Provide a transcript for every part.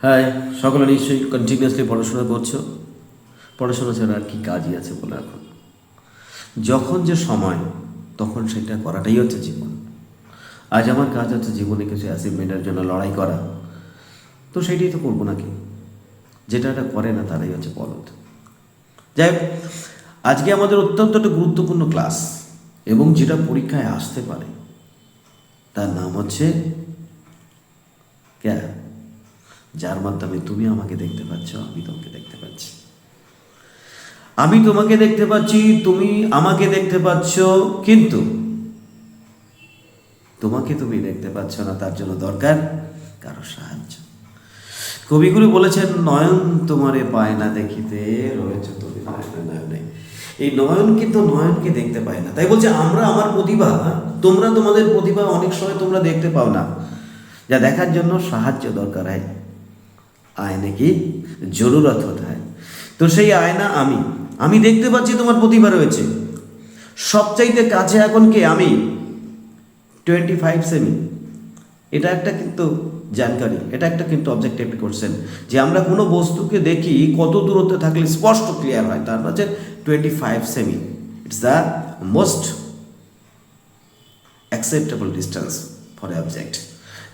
হ্যাঁ সকলে নিশ্চয়ই কন্টিনিউয়াসলি পড়াশোনা করছ। পড়াশোনা ছাড়া আর কি কাজই আছে বলে এখন? যখন যে সময় তখন সেটা করাটাই হচ্ছে জীবন। আজ আমার কাজ হচ্ছে জীবনে কিছু অ্যাচিভমেন্টের জন্য লড়াই করা। তো সেটাই তো করব নাকি? যেটা এটা করে না তারাই হচ্ছে বলদ। যাই হোক, আজকে আমাদের অত্যন্ত একটা গুরুত্বপূর্ণ ক্লাস এবং যেটা পরীক্ষায় আসতে পারে তার নাম হচ্ছে ক্যা যার মাধ্যমে তুমি আমাকে দেখতে পাচ্ছ, আমি তোমাকে দেখতে পাচ্ছি। আমি তোমাকে দেখতে পাচ্ছি, তুমি আমাকে দেখতে পাচ্ছ, কিন্তু তোমাকে তুমি দেখতে পাচ্ছ না, তার জন্য দরকার কারও সাহায্য। কবিগুরু বলেছেন, নয়ন তোমারে পায় না দেখিতে, রয়েছে তুমি নয়নে। এই নয়ন কিন্তু নয়নকে দেখতে পায় না। তাই বলছে, আমরা আমার প্রতিভা, তোমরা তোমাদের প্রতিভা অনেক সময় তোমরা দেখতে পাও না। যা দেখার জন্য সাহায্য দরকার হয়। আয়নে কি জরুরত হতে হয়। তো সেই আয়না আমি আমি দেখতে পাচ্ছি তোমার প্রতিভা রয়েছে। সবচাইতে কাছে এখন কে? আমি। টোয়েন্টি ফাইভ সেমি এটা একটা কিন্তু জানকারি, এটা একটা কিন্তু অবজেক্টিভ কোশ্চেন যে আমরা কোনো বস্তুকে দেখি কত দূরত্বে থাকলে স্পষ্ট ক্লিয়ার হয়, তার হচ্ছে twenty five semi it's the most acceptable distance for object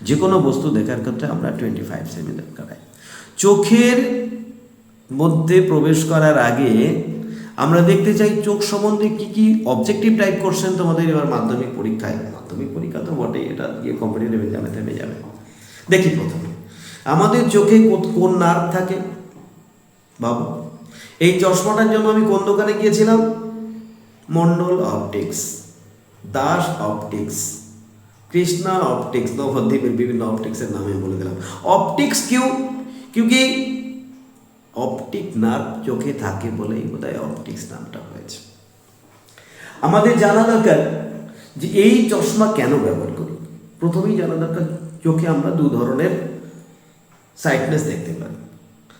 যে কোনো বস্তু দেখার ক্ষেত্রে আমরা টোয়েন্টি ফাইভ সেমি দরকার হয়। চোখের মধ্যে প্রবেশ করার আগে আমরা দেখতে চাই চোখ সম্বন্ধে কি কি অবজেক্টিভ টাইপ করছেন তোমাদের এবার মাধ্যমিক পরীক্ষায়। মাধ্যমিক পরীক্ষা তো বটেই, এটা গিয়ে কম্পিটিটিভ এক্সামে থেমে যাবে। দেখি প্রথমে। আমাদের চোখে কোন নার্ভ থাকে? বাবু, এই চশমাটার জন্য আমি কোন দোকানে গিয়েছিলাম? Mondal optics Das optics Krishna optics নবদ্বীপের বিভিন্ন অপটিক্সের নামে বলে দিলাম। অপটিক্স কিউ কিউকি অপটিক নার্ভ চোখে থাকে বলেই বোধহয় অপটিক্স নামটা হয়েছে আমাদের জানা দরকার যে এই চশমা কেন ব্যবহার করি প্রথমেই জানা দরকার চোখে আমরা দু ধরনের সাইটনেস দেখতে পারি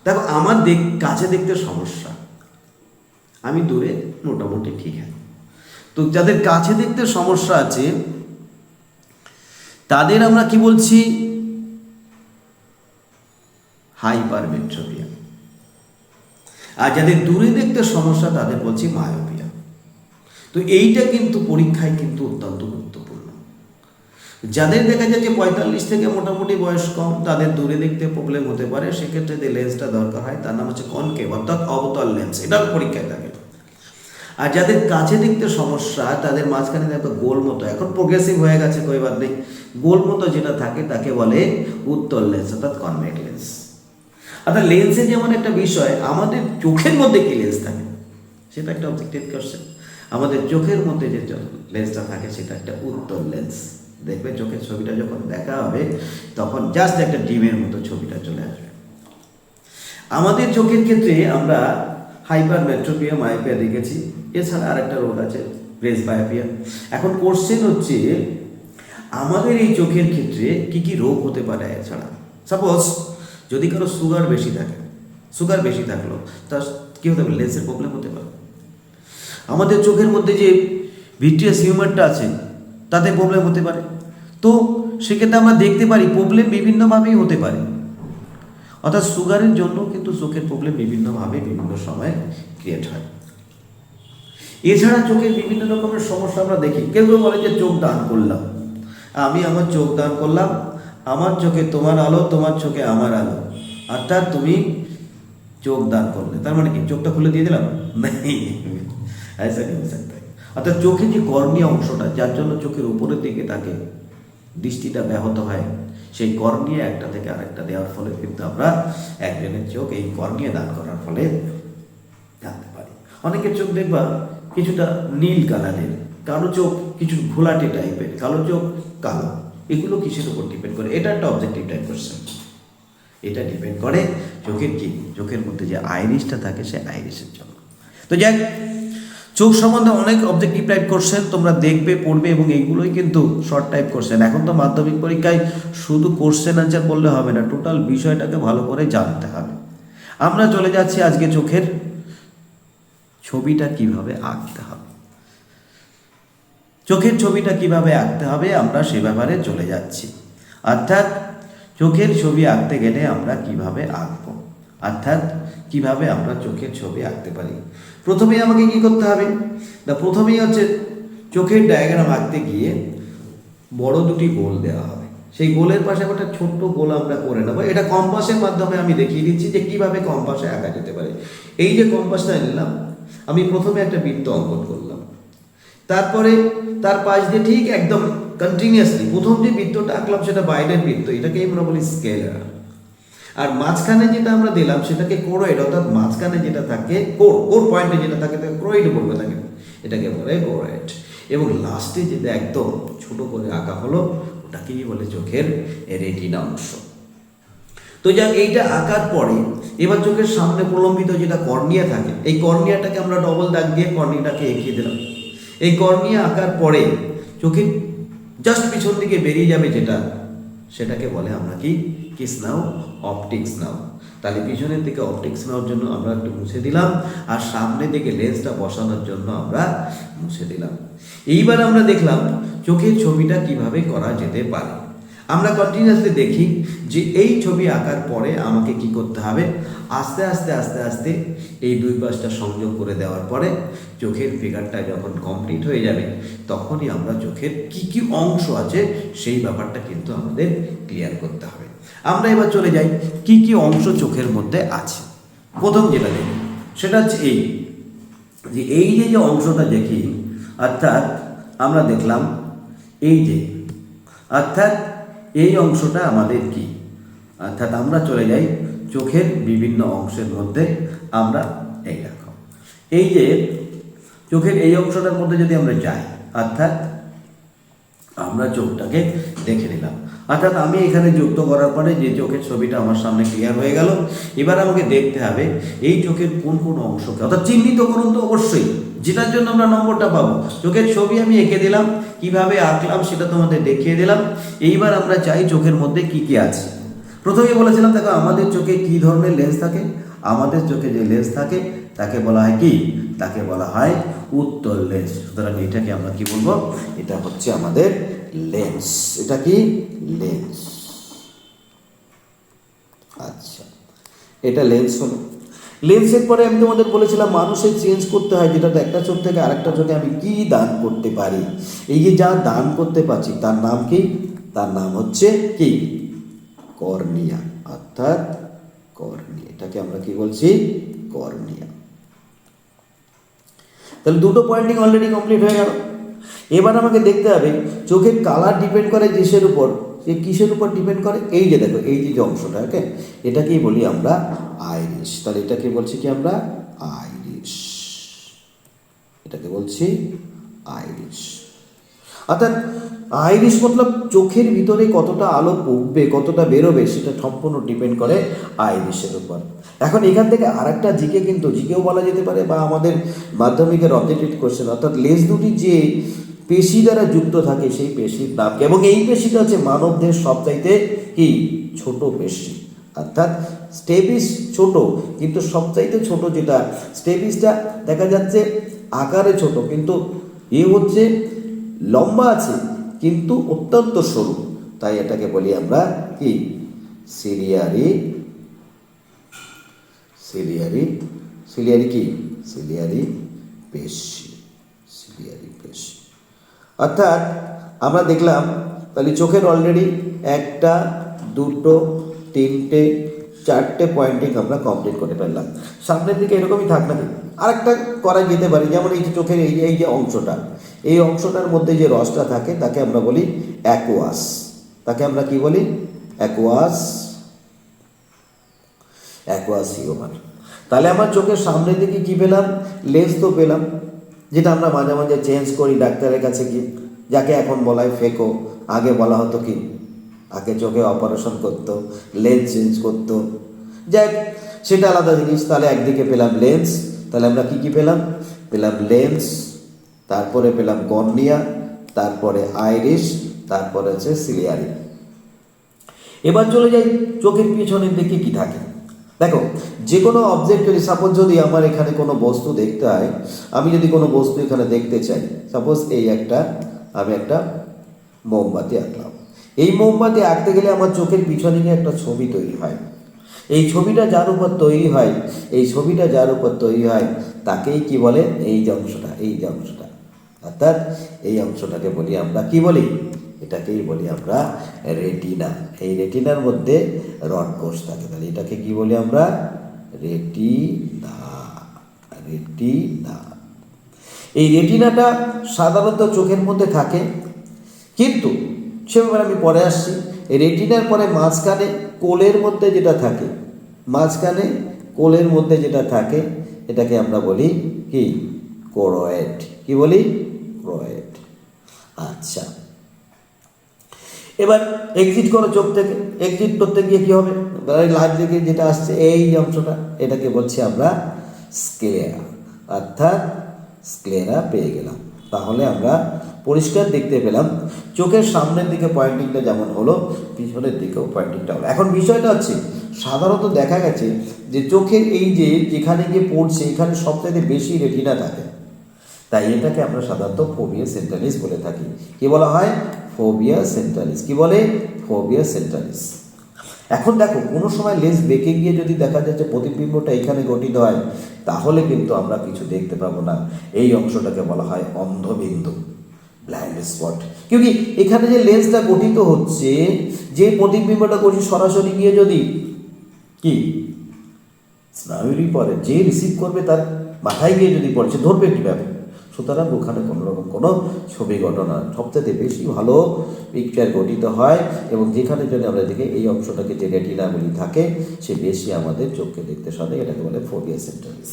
দেখো আমার দেখ কাছে দেখতে সমস্যা আমি দূরে মোটামুটি ঠিক আছে তো যাদের কাছে দেখতে সমস্যা আছে তাদের আমরা কি বলছি হাইপারমেট্রোপিয়া। আর যাদের দূরে দেখতে সমস্যা, তাদের বলছি মায়োপিয়া। তো এইটা কিন্তু পরীক্ষায় কিন্তু অত্যন্ত গুরুত্বপূর্ণ। যাদের দেখা যাচ্ছে পঁয়তাল্লিশ থেকে মোটামুটি বয়স কম, তাদের দূরে দেখতে প্রবলেম হতে পারে। সেক্ষেত্রে যে লেন্সটা দরকার হয়, তার নাম হচ্ছে কনকেভ, অর্থাৎ অবতল লেন্স এটাও পরীক্ষায় থাকে। আর যাদের কাছে দেখতে সমস্যা, তাদের মাঝখানে দেখো গোল মতো, এখন প্রোগ্রেসিভ হয়ে গেছে কইবার নেই। গোল মতো যেটা থাকে, তাকে বলে উত্তল লেন্স অর্থাৎ কনভেক লেন্স অর্থাৎ লেন্সে যেমন একটা বিষয়, আমাদের চোখের মধ্যে কি লেন্স থাকে? সেটা একটা অবজেক্টিভ কোশ্চেন আমাদের চোখের মধ্যে যে লেন্সটা থাকে, সেটা একটা উত্তর লেন্স দেখবে চোখের ছবিটা যখন দেখা হবে, তখন জাস্ট একটা ডিমের মতো ছবিটা চলে আসবে। আমাদের চোখের ক্ষেত্রে আমরা হাইপার মেট্রোপিয়া মায়োপিয়া দেখেছি। এছাড়া আরেকটা রোগ আছে প্রেস বায়োপিয়া এখন কোশ্চেন হচ্ছে, আমাদের এই চোখের ক্ষেত্রে কি কি রোগ হতে পারে এছাড়া? সাপোজ যদি কারও সুগার বেশি থাকে সুগার বেশি থাকল, তার কী হতে পারে? লেন্সের প্রবলেম হতে পারে। আমাদের চোখের মধ্যে যে ভিট্রিয়াস হিউমারটা আছে, তাতে প্রবলেম হতে পারে। তো সেক্ষেত্রে আমরা দেখতে পারি প্রবলেম বিভিন্নভাবেই হতে পারে। অর্থাৎ সুগারের জন্য কিন্তু চোখের প্রবলেম বিভিন্নভাবে বিভিন্ন সময় ক্রিয়েট হয়। এছাড়া চোখের বিভিন্ন রকমের সমস্যা আমরা দেখি। কেউ কেউ বলে যে চোখ দান করলাম। আমি আমার চোখ দান করলাম আমার চোখে তোমার আলো তোমার চোখে আমার আলো অর্থাৎ তুমি চোখ দান করলে তার মানে কি চোখটা খুলে দিয়ে দিলাম নেই ऐसा नहीं हो सकता है। অর্থাৎ চোখের যে কর্নিয়া অংশটা যার জন্য চোখের উপরের দিকে তাকে দৃষ্টিটা ব্যাহত হয় সেই কর্নিয়া একটা থেকে আরেকটা দেওয়ার ফলে কিন্তু আমরা একজনের চোখ এই কর্নিয়া দান করার ফলে জানতে পারি অনেকের চোখ দেখবা কিছুটা নীল কালারের কারো চোখ কিছু ঘোলাটে টাইপের কালো চোখ কালো এগুলো কিসের উপর ডিপেন্ড করে? এটা একটা অবজেক্টিভ টাইপ কোশ্চেন এটা ডিপেন্ড করে চোখের কি? চোখের মধ্যে যে আইরিশটা থাকে, সে আইরিশের জন্য। তো যাক চোখ সম্বন্ধে অনেক অবজেক্টিভ টাইপ কোশ্চেন তোমরা দেখবে, পড়বে এবং এইগুলোই কিন্তু শর্ট টাইপ কোশ্চেন এখন তো মাধ্যমিক পরীক্ষায় শুধু কোশ্চেন আনসার বললে হবে না টোটাল বিষয়টাকে ভালো করে জানতে হবে। আমরা চলে যাচ্ছি আজকে চোখের ছবিটা কীভাবে আঁকতে হবে। চোখের ছবিটা কীভাবে আঁকতে হবে আমরা সে ব্যাপারে চলে যাচ্ছি। অর্থাৎ, চোখের ছবি আঁকতে গেলে আমরা কীভাবে আঁকবো? অর্থাৎ, কীভাবে আমরা চোখের ছবি আঁকতে পারি? প্রথমেই আমাকে কি করতে হবে? না, প্রথমেই হচ্ছে চোখের ডায়াগ্রাম আঁকতে গিয়ে বড় দুটি গোল দেওয়া হবে। সেই গোলের পাশে একটা ছোট্ট গোল আমরা করে নেব। এটা কম্পাসের মাধ্যমে আমি দেখিয়ে দিচ্ছি যে কীভাবে কম্পাসে আঁকা যেতে পারে। এই যে কম্পাসটা নিলাম, আমি প্রথমে একটা বৃত্ত অঙ্কন করলাম। তারপরে তার পাশ দিয়ে ঠিক একদম কন্টিনিউয়াসলি প্রথম যে বৃত্তটা আঁকলাম সেটা বাইরের বৃত্ত এটাকে আমরা বলি স্কেলার আর মাঝখানে যেটা আমরা দিলাম সেটাকে কোরয়েড অর্থাৎ মাঝখানে যেটা থাকে কোর কোর পয়েন্টে যেটা থাকে, তাকে ক্রোয়েড বলবে তাকে। এটাকে বলে কোরয়েড এবং লাস্টে যেটা একদম ছোট করে আঁকা হলো, ওটাকেই বলে চোখের রেটিনা অংশ। তো যাক, এইটা আঁকার পরে এবার চোখের সামনে প্রলম্বিত যেটা কর্নিয়া থাকে, এই কর্নিয়াটাকে আমরা ডবল দাগ দিয়ে কর্নিয়াটাকে এঁকিয়ে দিলাম। এই কর্নিয়া আঁকার পরে চোখের জাস্ট পিছন দিকে বেরিয়ে যাবে যেটা, সেটাকে বলে আমরা কি? কিস নাও, অপটিক্স নাও। তাহলে পিছনের দিকে অপটিক্স নেওয়ার জন্য আমরা একটু মুছে দিলাম, আর সামনের দিকে লেন্সটা বসানোর জন্য আমরা মুছে দিলাম। এইবার আমরা দেখলাম চোখের ছবিটা কীভাবে করা যেতে পারে। আমরা কন্টিনিউয়াসলি দেখি যে এই ছবি আঁকার পরে আমাকে কি করতে হবে? আস্তে আস্তে আস্তে আস্তে এই দুই পাশটা সংযোগ করে দেওয়ার পরে চোখের ফিগারটা যখন কমপ্লিট হয়ে যাবে, তখনই আমরা চোখের কি কি অংশ আছে সেই ব্যাপারটা কিন্তু আমাদের ক্লিয়ার করতে হবে। আমরা এবার চলে যাই, কি কি অংশ চোখের মধ্যে আছে? প্রথম যেটা দেখি, সেটা হচ্ছে এই, যে এই যে যে অংশটা দেখি, অর্থাৎ আমরা দেখলাম এই যে, অর্থাৎ এই অংশটা আমাদের কি? অর্থাৎ আমরা চলে যাই চোখের বিভিন্ন অংশের মধ্যে আমরা এই দেখো। এই যে চোখের এই অংশটার মধ্যে যদি আমরা যাই, অর্থাৎ আমরা চোখটাকে দেখে নিলাম। অর্থাৎ আমি এখানে যুক্ত করার পরে যে চোখের ছবিটা আমার সামনে ক্লিয়ার হয়ে গেল, এবার আমাকে দেখতে হবে এই চোখের কোন কোন অংশকে। অর্থাৎ চিহ্নিত করুন তো অবশ্যই, যেটার জন্য আমরা নম্বরটা পাবো। চোখের ছবি আমি এঁকে দিলাম, কীভাবে আঁকলাম সেটা তোমাদের দেখিয়ে দিলাম। এইবার আমরা চাই চোখের মধ্যে কি কি আছে। প্রথমে বলেছিলাম, দেখো, আমাদের চোখে কি ধরনের লেন্স থাকে? আমাদের চোখে যে লেন্স থাকে, তাকে বলা হয় কি? তাকে বলা হয় উত্তর লেন্স। সুতরাং এটাকে আমরা কি বলব? এটা হচ্ছে আমাদের লেন্স। এটা কি? লেন্স। আচ্ছা। এটা লেন্স হলো। লেন্সের পরে আমি তোমাদের বলেছিলাম, মানুষের চেঞ্জ করতে হয়, যেটা একটা চোখ থেকে আরেকটা চোখে আমি কি দান করতে পারি? এই যে যা দান করতে পারছি, তার নাম কি? তার নাম হচ্ছে কি? কর্নিয়া, অর্থাৎ কর্নিয়া এটাকে আমরা কি বলছি? কর্নিয়া। তাহলে দুটো পয়েন্টিং অলরেডি কমপ্লিট হয়ে গেল। এবার আমাকে দেখতে হবে, চোখের কালার ডিপেন্ড করে কিসের উপর? সে কিসের উপর ডিপেন্ড করে? এই যে দেখো, এই যে যে অংশটা ওকে এটাকেই বলি আমরা আইরিশ তাহলে এটাকে বলছি কি আমরা? আইরিশ এটাকে বলছি আইরিশ অর্থাৎ আইরিশ মতলব চোখের ভিতরে কতটা আলো পড়বে, কতটা বেরোবে, সেটা সম্পূর্ণ ডিপেন্ড করে আইরিশের উপর। এখন এখান থেকে আরেকটা জিকে কিন্তু, জিকেও বলা যেতে পারে বা আমাদের মাধ্যমিকের অবজেক্টিভ কোশ্চেন অর্থাৎ লেজ দুটি যে পেশি দ্বারা যুক্ত থাকে, সেই পেশির নাম এবং এই পেশিটা হচ্ছে মানবদের সবচাইতে কি? ছোট পেশি। অর্থাৎ স্টেবিস ছোট, কিন্তু সবচাইতে ছোট যেটা স্টেবিসটা দেখা যাচ্ছে আকারে ছোট, কিন্তু এ হচ্ছে লম্বা আছে, কিন্তু অত্যন্ত সরু। তাই এটাকে বলি আমরা কি? সিরিয়ারি সিলিয়ারি সিলিয়ারি কি? সিলিয়ারি পেশি সিলিয়ারি পেশি। অর্থাৎ আমরা দেখলাম, তাহলে চোখের অলরেডি একটা, দুটো, তিনটে চারটে পয়েন্টিং আমরা কমপ্লিট করে ফেললাম। সামনের দিকে এরকমই থাক না। আরেকটা করা যেতে পারে, যেমন এই যে চোখের এই এই যে অংশটা, এই অংশটার মধ্যে যে রসটা থাকে, তাকে আমরা বলি অ্যাকোয়াস তাকে আমরা কি বলি? অ্যাকোয়াস অ্যাকোয়াস হিউমার তাহলে আমার চোখের সামনের দিকে কি পেলাম? লেন্স তো পেলাম, যেটা আমরা মাঝে মাঝে চেঞ্জ করি ডাক্তারের কাছে কি যাকে এখন বলা হয় ফেকো আগে বলা হতো কি? আগে চোখে অপারেশন করতো লেন্স চেঞ্জ করতো। যাই সেটা আলাদা জিনিস। তাহলে একদিকে পেলাম লেন্স তাহলে আমরা কি কি পেলাম? পেলাম লেন্স তারপরে পেলাম কর্নিয়া তারপরে আইরিশ তারপরে হচ্ছে সিলিয়ারি এবার চলে যাই চোখের পিছনের দিকে কি থাকে। দেখো যে কোনো অবজেক্ট যদি সাপোজ যদি আমার এখানে কোনো বস্তু দেখতে হয়, আমি যদি কোনো বস্তু এখানে দেখতে চাই সাপোজ এই একটা, আমি একটা মোমবাতি আঁকলাম। এই মোমবাতি আঁকতে গেলে আমার চোখের পিছনে গিয়ে একটা ছবি তৈরি হয়। এই ছবিটা যার উপর তৈরি হয়, এই ছবিটা যার উপর তৈরি হয়, তাকেই কি বলে? এই যে অংশটা, এই যে অংশটা। অর্থাৎ এই অংশটাকে বলি আমরা কি বলি? এটাকেই বলি আমরা রেটিনা। এই রেটিনার মধ্যে রড কোষ থাকে। তাহলে এটাকে কি বলি আমরা? Retina retina. এই রেটিনাটা সাধারণত চোখের মধ্যে থাকে, কিন্তু সে আমি পরে আসছি রেটিনার পরে মাঝখানে কোলের মধ্যে যেটা থাকে, মাঝখানে কোলের মধ্যে যেটা থাকে, এটাকে আমরা বলি কি? কোরয়েড। কি বলি? ক্রয়েড। আচ্ছা। এবার এক্সিট করো চোখ থেকে। এক্সিট করতে গিয়ে কি হবে? লাইট দিকে যেটা আসছে, এই অংশটা, এটাকে বলছি আমরা স্ক্লেরা অর্থাৎ স্ক্লেরা পেয়ে গেলাম। তাহলে আমরা পরিষ্কার দেখতে পেলাম। চোখের সামনের দিকে পয়েন্টিংটা যেমন হলো, পিছনের দিকেও পয়েন্টিংটা হলো। এখন বিষয়টা হচ্ছে, সাধারণত দেখা গেছে যে চোখের এই যে যেখানে গিয়ে পড়ছে, এখানে সবথেকে বেশি রেটিনা থাকে। তাই এটাকে আমরা সাধারণত ফোবিয়া সেন্টালিস বলে থাকি। কি বলা হয়? ফোবিয়া সেন্টালিস কি বলে? ফোবিয়া সেন্টালিস এখন দেখো, কোনো সময় লেন্স বেঁকে গিয়ে যদি দেখা যায় যাচ্ছে প্রতিবিম্বটা এখানে গঠিত হয়, তাহলে কিন্তু আমরা কিছু দেখতে পাবো না। এই অংশটাকে বলা হয় অন্ধবিন্দু। ব্লাইন্ড স্পট কিউকি এখানে যে লেন্সটা গঠিত হচ্ছে, যে প্রতিবিম্বটা করছি সরাসরি গিয়ে যদি কি? স্নায়ুরই পরে যে রিসিভ করবে তার মাথায় গিয়ে যদি পড়ছে ধরবে কীভাবে সুতরাং ওখানে কোনো রকম কোনো ছবি ঘটনা সবচেয়ে বেশি ভালো পিকচার গঠিত হয় এবং যেখানে যদি আমরা দেখি এই অংশটাকে যে রেটিনাগুলি থাকে, সে বেশি আমাদের চোখকে দেখতে সাথে এটাকে বলে ফোবিয়া সেন্টারিস।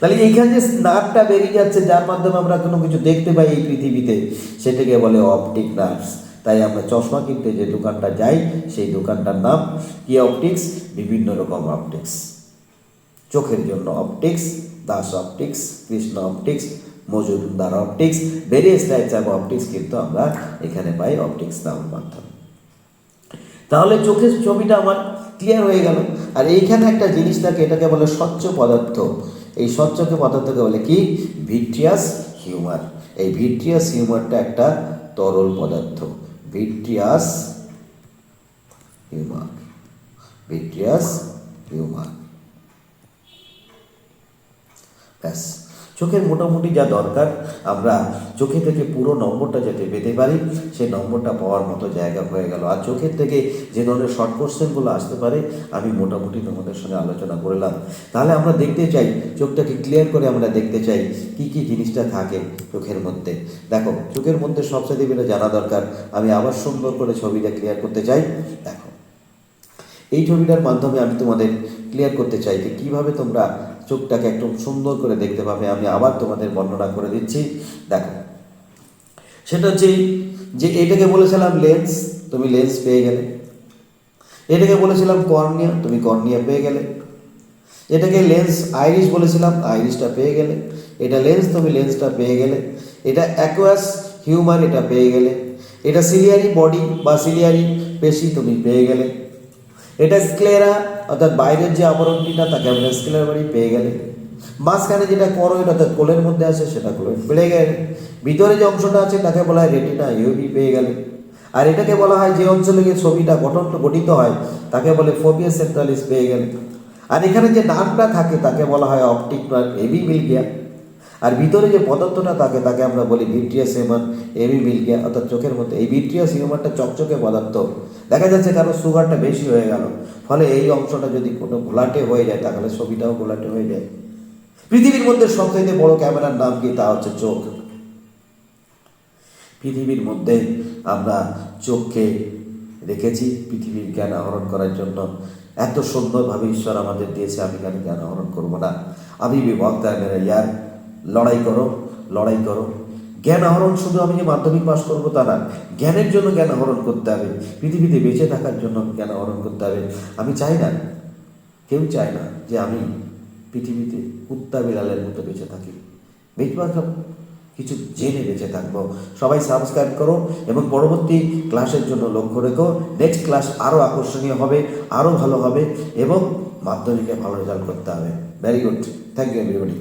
তাহলে এইখানে যে নার্ভটা বেরিয়ে যাচ্ছে, যার মাধ্যমে আমরা কোনো কিছু দেখতে পাই এই পৃথিবীতে, সেটাকে বলে অপটিক নার্ভস। তাই আমরা চশমা কিনতে যে দোকানটা যাই, সেই দোকানটার নাম কি অপটিক্স? বিভিন্ন রকম অপটিক্স। চোখের জন্য optics, Das optics, Krishna optics, Majumdar optics various types of optics কিন্তু আমরা এখানে পাই অপটিক্স নামের মাধ্যমে। তাহলে চোখের ছবিটা আমার ক্লিয়ার হয়ে গেল। আর এইখানে একটা জিনিস থাকে, এটাকে বলে স্বচ্ছ পদার্থ। এই স্বচ্ছকে পদার্থকে বলে কি? Vitreous humour. এই ভিট্রিয়াস হিউমারটা একটা তরল পদার্থ। Vitreous humour. Vitreous humour. ব্যাস। চোখের মোটামুটি যা দরকার, আমরা চোখে থেকে পুরো নম্বরটা যাতে পেতে পারি, সেই নম্বরটা পাওয়ার মতো জায়গা হয়ে গেল। আর চোখের থেকে যে ধরনের শর্ট কোশ্চেনগুলো আসতে পারে, আমি মোটামুটি তোমাদের সঙ্গে আলোচনা করলাম। তাহলে আমরা দেখতে চাই, চোখটাকে ক্লিয়ার করে আমরা দেখতে চাই, কি কি জিনিসটা থাকে চোখের মধ্যে। দেখো, চোখের মধ্যে সবচেয়ে বেশি জানা দরকার, আমি আবার সুন্দর করে ছবিটা ক্লিয়ার করতে চাই। দেখো, এই ছবিটার মাধ্যমে আমি তোমাদের ক্লিয়ার করতে চাই যে কীভাবে তোমরা চোখটাকে একদম সুন্দর করে দেখতে পাবে। আমি আবার তোমাদের বর্ণনা করে দিচ্ছি। দেখো, সেটা হচ্ছে যে এটাকে বলেছিলাম লেন্স তুমি লেন্স পেয়ে গেলে। এটাকে বলেছিলাম কর্নিয়া, তুমি কর্নিয়া পেয়ে গেলে। এটাকে লেন্স আইরিশ বলেছিলাম আইরিশটা পেয়ে গেলে। এটা লেন্স তুমি লেন্সটা পেয়ে গেলে। এটা অ্যাকোয়াস হিউমার এটা পেয়ে গেলে। এটা সিলিয়ারি বডি বা সিলিয়ারি পেশি তুমি পেয়ে গেলে। এটা স্ক্লেরা অর্থাৎ বাইরের যে আবরণটিটা, তাকে আমরা স্ক্লেরা বাড়ি পেয়ে গেলে। মাঝখানে যেটা করোইড অর্থাৎ কোলের মধ্যে আছে, সেটা কোলের বেড়ে গেলে। ভিতরে যে অংশটা আছে, তাকে বলা হয় রেটিনা ইউবি পেয়ে গেলে। আর এটাকে বলা হয় যে অঞ্চলে গিয়ে ছবিটা গঠন, গঠিত হয়, তাকে বলে ফোবিয়া সেন্ট্রালিস পেয়ে গেলে। আর এখানে যে নার্ভটা থাকে, তাকে বলা হয় অপটিক নার্ভ এবি মিলগিয়া আর ভিতরে যে পদার্থটা থাকে, তাকে আমরা বলি ভিট্রিয়াস হিউমার এবি মিলগিয়া অর্থাৎ চোখের মধ্যে। এই ভিট্রিয়াস হিউমারটা চকচকে পদার্থ। দেখা যাচ্ছে কারও সুগারটা বেশি হয়ে গেল। ফলে এই অংশটা যদি কোনো ঘোলাটে হয়ে যায়, তাহলে ছবিটাও ঘোলাটে হয়ে যায়। পৃথিবীর মধ্যে সবথেকে বড় ক্যামেরার নাম কি? তা হচ্ছে চোখ। পৃথিবীর মধ্যে আমরা চোখকে রেখেছি পৃথিবীর জ্ঞান আহরণ করার জন্য। এত সুন্দরভাবে ঈশ্বর আমাদের দিয়েছে, আমি কেন জ্ঞান আহরণ করব না? আমি বিভক্তা ইয়ার। লড়াই করো লড়াই করো। জ্ঞান আহরণ শুধু আমি যে মাধ্যমিক পাশ করব তা না, জ্ঞানের জন্য জ্ঞান আহরণ করতে হবে। পৃথিবীতে বেঁচে থাকার জন্য জ্ঞান আহরণ করতে হবে। আমি চাই না, কেউ চায় না যে আমি পৃথিবীতে কুত্তা বিড়ালের মতো বেঁচে থাকি। বেশিরভাগ কিছু জেনে বেঁচে থাকব। সবাই সাবস্ক্রাইব করো এবং পরবর্তী ক্লাসের জন্য লক্ষ্য রেখো। নেক্সট ক্লাস আরও আকর্ষণীয় হবে আরও ভালো হবে এবং মাধ্যমিকে ভালো রেজাল্ট করতে হবে। Very good thank you everybody